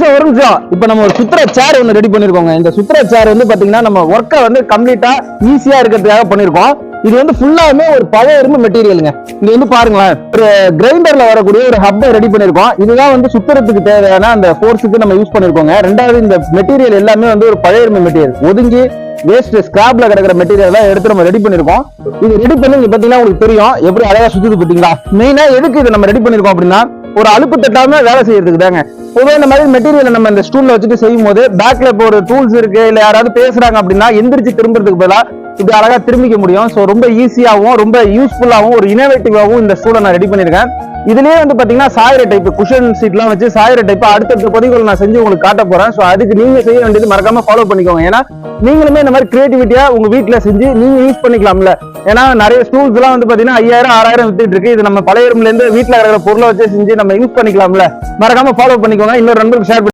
நிமிஷம் ஒரு நிமிஷம். இப்ப நம்ம ஒரு சுத்துற சேர் ஒன்று ரெடி பண்ணிருக்கோங்க. இந்த சுத்துற சேர் வந்து பாத்தீங்கன்னா நம்ம ஒர்க்கை வந்து கம்ப்ளீட்டா ஈஸியா இருக்கிறதுக்காக பண்ணிருக்கோம். இது வந்து ஃபுல்லாமே ஒரு பழைய இரும்பு மெட்டீரியலுங்க இங்க வந்து பாருங்களேன் ஒரு கிரைண்டர்ல வரக்கூடிய ஒரு ஹப்பை ரெடி பண்ணிருக்கோம். இதுதான் வந்து சுத்துறதுக்கு தேவையான அந்த ஃபோர்ஸுக்கு நம்ம யூஸ் பண்ணிருக்கோங்க. ரெண்டாவது இந்த மெட்டீரியல் எல்லாமே வந்து ஒரு பழைய இரும்பு மெட்டீரியல் ஒதுங்கி வேஸ்ட் ஸ்கிராப்ல கிடக்கிற மெட்டீரியல் எல்லாம் எடுத்து நம்ம ரெடி பண்ணிருக்கோம். இது ரெடி பண்ணி பாத்தீங்கன்னா உங்களுக்கு தெரியும். எப்படி அழகா சுத்துது பாத்தீங்களா மெயினா எதுக்கு இதை நம்ம ரெடி பண்ணிருக்கோம் அப்படின்னா ஒரு அலுப்பு தட்டாம வேலை செய்யறதுக்கு தாங்க. பொதுவாக இந்த மாதிரி மெட்டீரியலை நம்ம இந்த ஸ்டூல்ல வச்சுட்டு செய்யும் போது பேக்ல இப்போ ஒரு டூல்ஸ் இருக்கு இல்ல யாராவது பேசுறாங்க அப்படின்னா எந்திரிச்சு திரும்புறதுக்கு பதிலாக இப்படி அழகா திரும்பிக்க முடியும். ஸோ ரொம்ப ஈஸியாகவும் ரொம்ப யூஸ்ஃபுல்லாகவும் ஒரு இனோவேட்டிவாகவும் இந்த ஸ்டூலை நான் ரெடி பண்ணியிருக்கேன். இதுலயே வந்து பாத்தீங்கன்னா சாயிர டைப் குஷன் சீட்லாம் வச்சு சாயிர டைப் அடுத்தடுத்த பதிவுகள் நான் செஞ்சு உங்களுக்கு காட்ட போறேன். ஸோ அதுக்கு நீங்க செய்ய வேண்டியது மறக்காம ஃபாலோ பண்ணிக்கோங்க. ஏன்னா நீங்களுமே இந்த மாதிரி கிரியேட்டிவிட்டியா உங்க வீட்டில் செஞ்சு நீங்க யூஸ் பண்ணிக்கலாம்ல. ஏன்னா நிறைய ஸ்டூல்ஸ் எல்லாம் வந்து பாத்தீங்கன்னா ஐயாயிரம் ஆறாயிரம் வித்துட்டு இருக்கு. இது நம்ம பழைய இருந்து வீட்டுல இருக்கிற பொருளை வச்சு செஞ்சு நம்ம யூஸ் பண்ணிக்கலாம்ல. மறக்காம ஃபாலோ பண்ணிக்கோங்க. இன்னொரு நண்பருக்கு ஷேர்